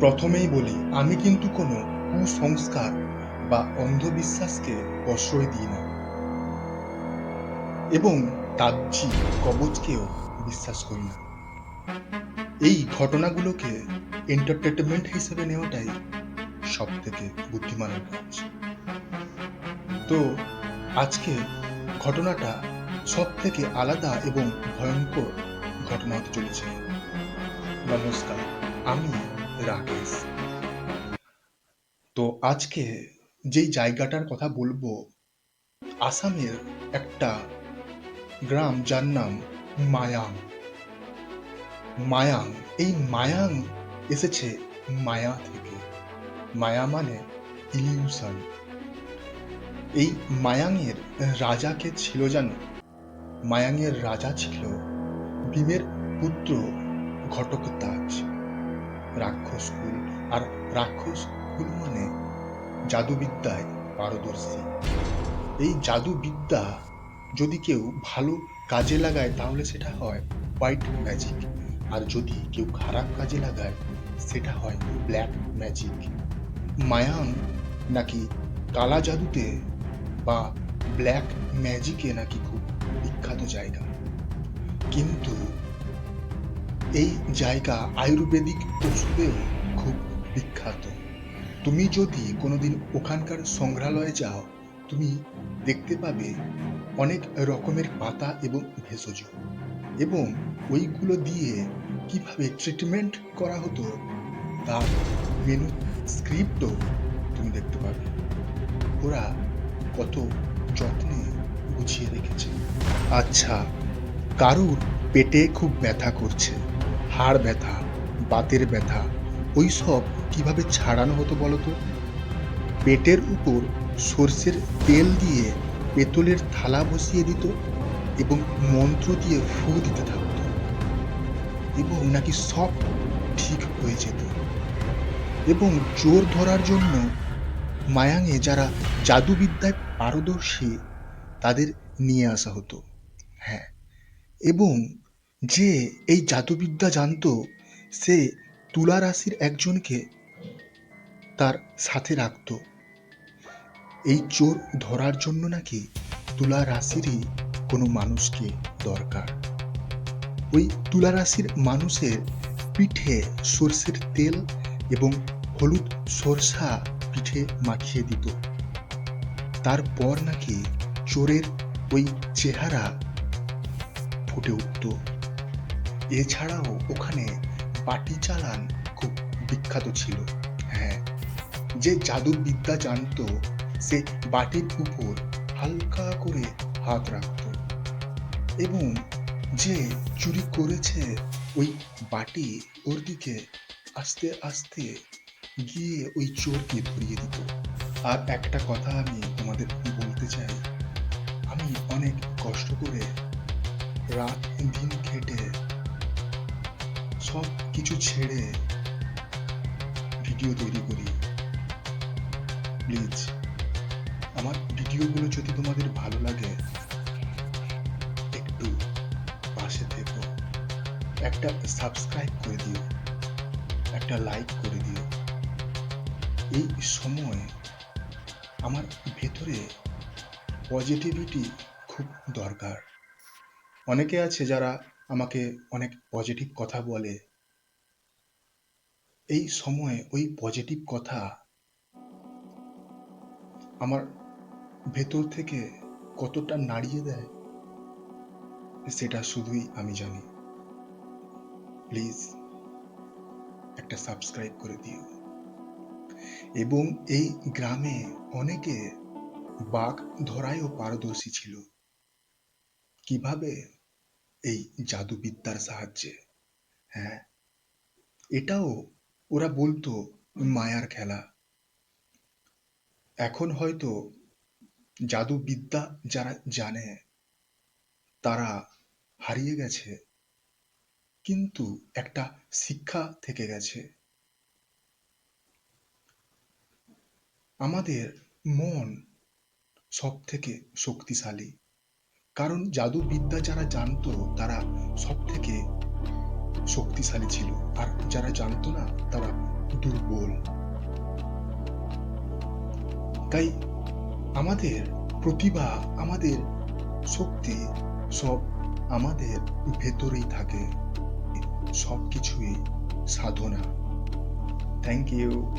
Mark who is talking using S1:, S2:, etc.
S1: প্রথমেই বলি, আমি কিন্তু কোনো কুসংস্কার বা অন্ধবিশ্বাসকে প্রশ্রয় দিই না। এবং তাজ্জি কবচকেও বিশ্বাস করি না। এই ঘটনাগুলোকে এন্টারটেনমেন্ট হিসেবে নেওয়াটাই সব থেকে বুদ্ধিমানের কাজ তো আজকে ঘটনাটা সব থেকে আলাদা এবং ভয়ঙ্কর ঘটনা হতে চলেছে। নমস্কার, আমি রাকেশ। তো আজকে যেই জায়গাটার কথা বলব, আসামের একটা গ্রাম যার নাম মায়াং। মায়াং, এই মায়াং এসেছে মায়া থেকে। মায়া মানে ইলিউশন এই মায়াংয়ের রাজাকে ছিল জানো? মায়াংয়ের রাজা ছিল ভীমের পুত্র ঘটকতাজ রাক্ষস কুল। আর রাক্ষস কুল মানে জাদুবিদ্যায় পারদর্শী। এই জাদুবিদ্যা যদি কেউ ভালো কাজে লাগায়, তাহলে সেটা হয় হোয়াইট ম্যাজিক আর যদি কেউ খারাপ কাজে লাগায়, সেটা হয় ব্ল্যাক ম্যাজিক মায়াং নাকি কালা জাদুতে বা ব্ল্যাক ম্যাজিকে নাকি খুব বিখ্যাত জায়গা। কিন্তু এই জায়গা আয়ুর্বেদিক ওষুধেও খুব বিখ্যাত। তুমি যদি কোনোদিন ওখানকার সংগ্রহালয়ে যাও, তুমি দেখতে পাবে অনেক রকমের পাতা এবং ভেষজ এবং ওইগুলো দিয়ে কীভাবে ট্রিটমেন্ট করা হতো, তার মেনু স্ক্রিপ্টও তুমি দেখতে পাবে। ওরা কত যত্নে গুছিয়ে রেখেছে। আচ্ছা কারুর পেটে খুব ব্যথা করছে। হাড় ব্যথা, বাতের ব্যথা ওই সব কীভাবে ছাড়ানো হতো বলতো পেটের উপর সর্ষের তেল দিয়ে পেতলের থালা বসিয়ে দিত এবং মন্ত্র দিয়ে ফু দিতে থাকতো। এবং নাকি সব ঠিক হয়ে যেত। এবং চোর ধরার জন্য মায়াঙে যারা জাদুবিদ্যায় পারদর্শী, তাদের নিয়ে আসা হতো। হ্যাঁ এবং যে এই জাদুবিদ্যা জানতো, সে তুলা রাশির একজনকে তার সাথে রাখতো। এই চোর ধরার জন্য নাকি তুলা রাশিরই কোনো মানুষকে দরকার? ওই তুলা রাশির মানুষের পিঠে সর্ষের তেল এবং হলুদ সরষা পিঠে মাখিয়ে দিত। তারপর নাকি চোরের ওই চেহারা ফুটে উঠত। এছাড়াও ওখানে বাটি চালান খুব বিখ্যাত ছিল। হ্যাঁ যে জাদুবিদ্যা জানতো, সে বাটির উপর হালকা করে হাত রাখত। এবং যে চুরি করেছে, ওই বাটি ওর দিকে আস্তে আস্তে গিয়ে ওই চোরকে ধরিয়ে দিত। আর একটা কথা আমি তোমাদের বলতে চাই। আমি অনেক কষ্ট করে রাত দিন খেটে সব কিছু ছেড়ে ভিডিও তৈরি করি। প্লিজ, আমার ভিডিওগুলো যদি তোমাদের ভালো লাগে, একটু পাশে থেকো। একটা সাবস্ক্রাইব করে দিও, একটা লাইক করে দিও। এই সময় আমার ভেতরে পজিটিভিটি খুব দরকার। অনেকে আছে যারা আমাকে অনেক পজিটিভ কথা বলে। এই সময় ওই পজিটিভ কথা আমার ভেতর থেকে কতটা নাড়িয়ে দেয়, সেটা শুধুই আমি জানি। প্লিজ একটা সাবস্ক্রাইব করে দিও। এবং এই গ্রামে অনেকে বাঘ ধরায়ও পারদর্শী ছিল। কীভাবে এই জাদুবিদ্যার সাহায্যে। হ্যাঁ? এটাও ওরা বলতো, মায়ার খেলা। এখন হয়তো জাদুবিদ্যা যারা জানে, তারা হারিয়ে গেছে। কিন্তু একটা শিক্ষা থেকে গেছে। আমাদের মন সব থেকে শক্তিশালী। কারণ জাদুবিদ্যা যারা জানতো, তারা সব থেকে শক্তিশালী ছিল। আর যারা জানতো না, তারা দুর্বল। তাই আমাদের প্রতিভা, আমাদের শক্তি সব আমাদের ভেতরেই থাকে। সব কিছুই সাধনা। Thank you